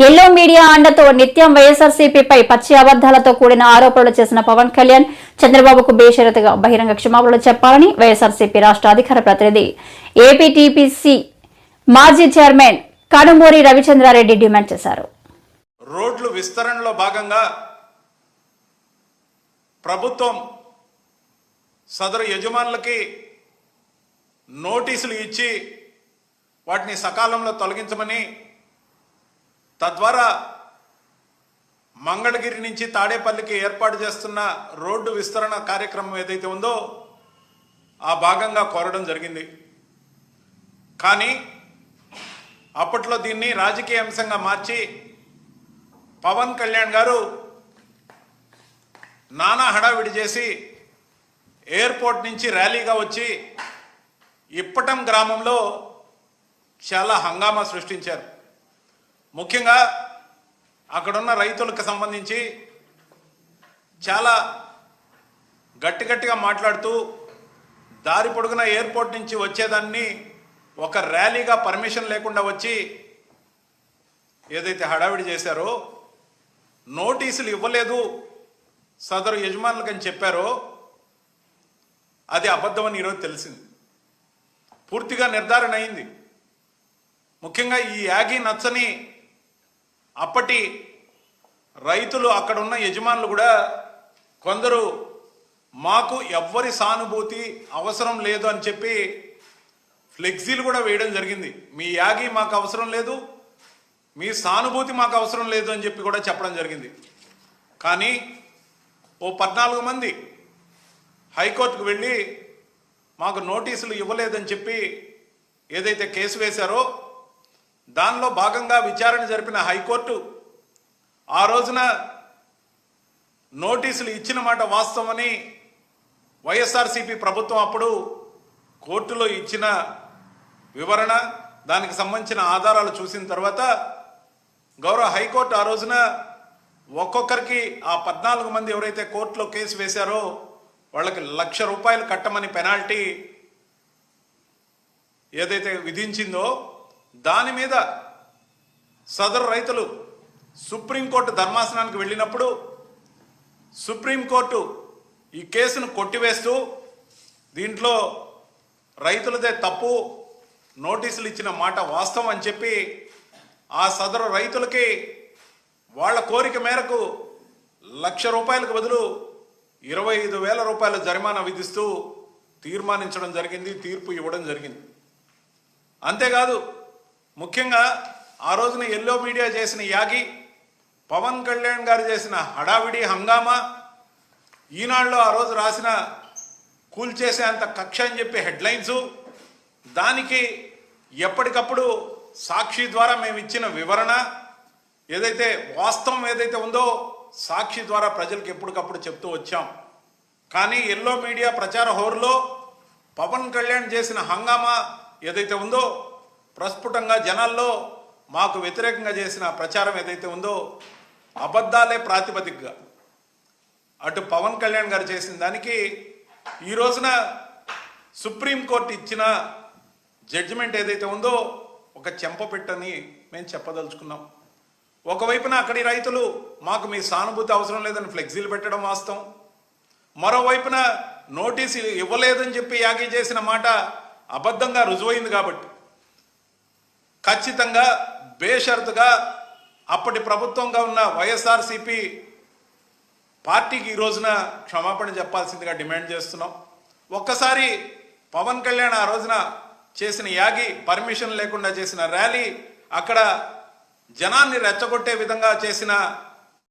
Yellow media అండతో నిత్యం వైఎస్ఆర్సీపీపై పచ్చి అబద్దాలతో కూడిన ఆరోపణలు చేసిన పవన్ కళ్యాణ్ చంద్రబాబుకు బేషరతుగా బహిరంగ క్షమాపణలు చెప్పాలని వైఎస్ఆర్సీపీ రాష్ట్ర అధికార ప్రతినిధి ఏపీటీపీసీ మాజీ చైర్మన్ కనుమూరి రవిచంద్రారెడ్డి డిమాండ్ చేశారు. రోడ్లు విస్తరణలో భాగంగా ప్రభుత్వం సదరు యజమానులకి నోటీసులు ఇచ్చి వాటిని సకాలంలో తొలగించమని తద్వారా మంగళగిరి నుంచి తాడేపల్లికి ఏర్పాటు చేస్తున్న రోడ్డు విస్తరణ కార్యక్రమం ఏదైతే ఉందో ఆ భాగంగా కోరడం జరిగింది. కానీ అప్పట్లో దీన్ని రాజకీయ అంశంగా మార్చి పవన్ కళ్యాణ్ గారు నానా హడావిడి చేసి ఎయిర్పోర్ట్ నుంచి ర్యాలీగా వచ్చి ఇప్పటం గ్రామంలో చాలా హంగామా సృష్టించారు. ముఖ్యంగా అక్కడున్న రైతులకు సంబంధించి చాలా గట్టి గట్టిగా మాట్లాడుతూ దారి పొడుగున ఎయిర్పోర్ట్ నుంచి వచ్చేదాన్ని ఒక ర్యాలీగా పర్మిషన్ లేకుండా వచ్చి ఏదైతే హడావిడి చేశారో నోటీసులు ఇవ్వలేదు సదరు యజమానులకు అని చెప్పారో అది అబద్ధమని ఈరోజు తెలిసింది. పూర్తిగా నిర్ధారణ అయింది. ముఖ్యంగా ఈ యాగి నచ్చని అప్పటి రైతులు అక్కడ ఉన్న యజమానులు కూడా కొందరు మాకు ఎవ్వరి సానుభూతి అవసరం లేదు అని చెప్పి ఫ్లెక్సీలు కూడా వేయడం జరిగింది. మీ యాగి మాకు అవసరం లేదు మీ సానుభూతి మాకు అవసరం లేదు అని చెప్పి కూడా చెప్పడం జరిగింది. కానీ ఓ పద్నాలుగు మంది హైకోర్టుకు వెళ్ళి మాకు నోటీసులు ఇవ్వలేదని చెప్పి ఏదైతే కేసు వేశారో దానిలో భాగంగా విచారణ జరిపిన హైకోర్టు ఆ రోజున నోటీసులు ఇచ్చిన మాట వాస్తవమని వైఎస్ఆర్సీపీ ప్రభుత్వం అప్పుడు కోర్టులో ఇచ్చిన వివరణ దానికి సంబంధించిన ఆధారాలు చూసిన తర్వాత గౌరవ హైకోర్టు ఆ రోజున ఒక్కొక్కరికి ఆ పద్నాలుగు మంది ఎవరైతే కోర్టులో కేసు వేశారో వాళ్ళకి లక్ష రూపాయలు కట్టమని పెనాల్టీ ఏదైతే విధించిందో దాని మీద సదరు రైతులు సుప్రీంకోర్టు ధర్మాసనానికి వెళ్ళినప్పుడు సుప్రీంకోర్టు ఈ కేసును కొట్టివేస్తూ దీంట్లో రైతులదే తప్పు నోటీసులు ఇచ్చిన మాట వాస్తవం అని చెప్పి ఆ సదరు రైతులకి వాళ్ళ కోరిక మేరకు లక్ష రూపాయలకు బదులు ఇరవై ఐదు వేల రూపాయల జరిమానా విధిస్తూ తీర్మానించడం జరిగింది తీర్పు ఇవ్వడం జరిగింది. అంతేకాదు ముఖ్యంగా ఆ రోజున ఎల్లో మీడియా చేసిన యాగి పవన్ కళ్యాణ్ గారు చేసిన హడావిడి హంగామా ఈనాడులో ఆ రోజు రాసిన కూల్చేసే అంత కక్ష అని చెప్పి హెడ్లైన్స్ దానికి ఎప్పటికప్పుడు సాక్షి ద్వారా మేము ఇచ్చిన వివరణ ఏదైతే వాస్తవం ఏదైతే ఉందో సాక్షి ద్వారా ప్రజలకు ఎప్పటికప్పుడు చెప్తూ వచ్చాం. కానీ ఎల్లో మీడియా ప్రచార హోరులో పవన్ కళ్యాణ్ చేసిన హంగామా ఏదైతే ఉందో ప్రస్ఫుటంగా జనాల్లో మాకు వ్యతిరేకంగా చేసిన ప్రచారం ఏదైతే ఉందో అబద్ధాలే ప్రాతిపదికగా. అటు పవన్ కళ్యాణ్ గారు చేసిన దానికి ఈ రోజున సుప్రీంకోర్టు ఇచ్చిన జడ్జిమెంట్ ఏదైతే ఉందో ఒక చెంపపెట్టని మేము చెప్పదలుచుకున్నాం. ఒకవైపున అక్కడి రైతులు మాకు మీ సానుభూతి అవసరం లేదని ఫ్లెక్సీలు పెట్టడం వాస్తవం. మరోవైపున నోటీసు ఇవ్వలేదని చెప్పి యాగి చేసిన మాట అబద్ధంగా రుజువైంది కాబట్టి. ఖచ్చితంగా బేషరతుగా అప్పటి ప్రభుత్వంగా ఉన్న వైఎస్ఆర్సిపి పార్టీకి ఈ రోజున క్షమాపణ చెప్పాల్సిందిగా డిమాండ్ చేస్తున్నాం. ఒక్కసారి పవన్ కళ్యాణ్ ఆ రోజున చేసిన యాగి పర్మిషన్ లేకుండా చేసిన ర్యాలీ అక్కడ జనాన్ని రెచ్చగొట్టే విధంగా చేసిన